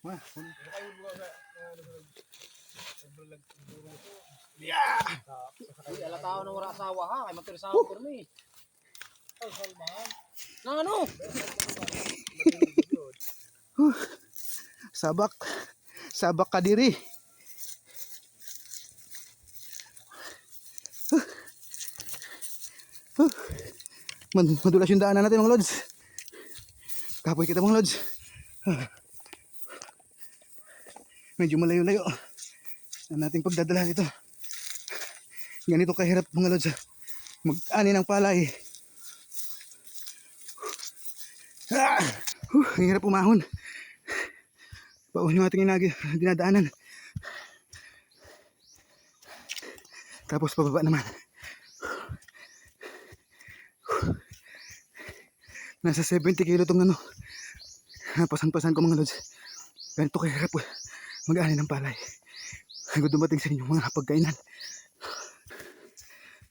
Ma, Ay, ala tao na wala asawa ha. Kay matirasawa ko rin eh. Na ano? sabak. Sabak kadiri. Huh. Huh. Mad- Madulas yung daanan natin mga lods. Kapoy kita mga lods. Ah. Medyo malayo-layo. Ang nating pagdadala ito. Ganito kahirap mga lods. Mag-ani ng palay. Ah! Ang hirap umahon. Baon yung ating dinadaanan. Tapos pababa naman. Nasa 70 kilo tong ano. Pasan-pasan ko mga lods. Ganito kahirap eh. Mag-ani ng palay. Bago dumating sa inyong mga pagkainan.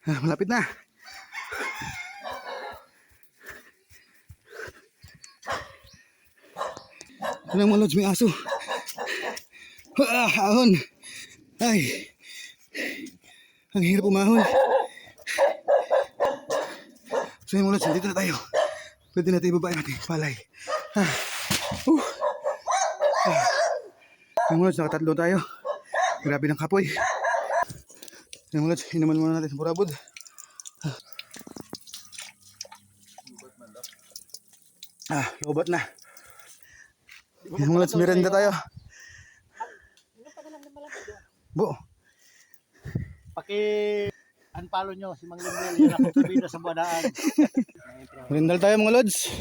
Ah, malapit na. Ano mga lods, may aso. Ah, ahon. Ay. Ang hirap umahon. So yung lods, dito na tayo. Pwede natin ibaba yung ating palay. Ah. Uh. Ah. Yung mga lods, nakatatlo tayo. Grabe ng kapoy. Yung mga lods, inuman muna natin sa burabod. Ah, lobot na. Yung mga lods, merenda tayo. Bu, Paki unfollow nyo si Mang Limel yan ako sa badaan. merendal tayo mga lods.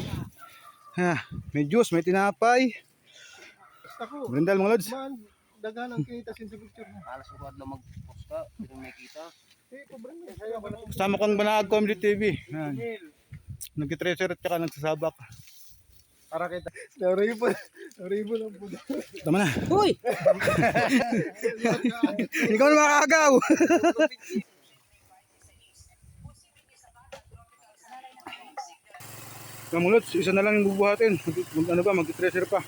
Ha, may juice, may tinapay. Ako, Merendal mga lods. man, daghan ang kita sin sa picture mo. Alas ko na mag-post ka, hindi may kita. Eh. Kasama kong Banag Comedy TV. Nag-treasure at saka nagsasabak. Para kita. Naribo. Naribo lang po. Tama na. Uy! Ikaw na makakagaw. Lods, isa na lang yung bubuhatin. Mag- ano ba, mag-treasure pa.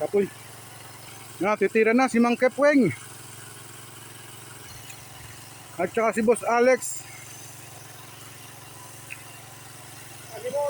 Kapoy. Na, titira na si Mang Kepweng. At saka si Boss Alex. Ano mo,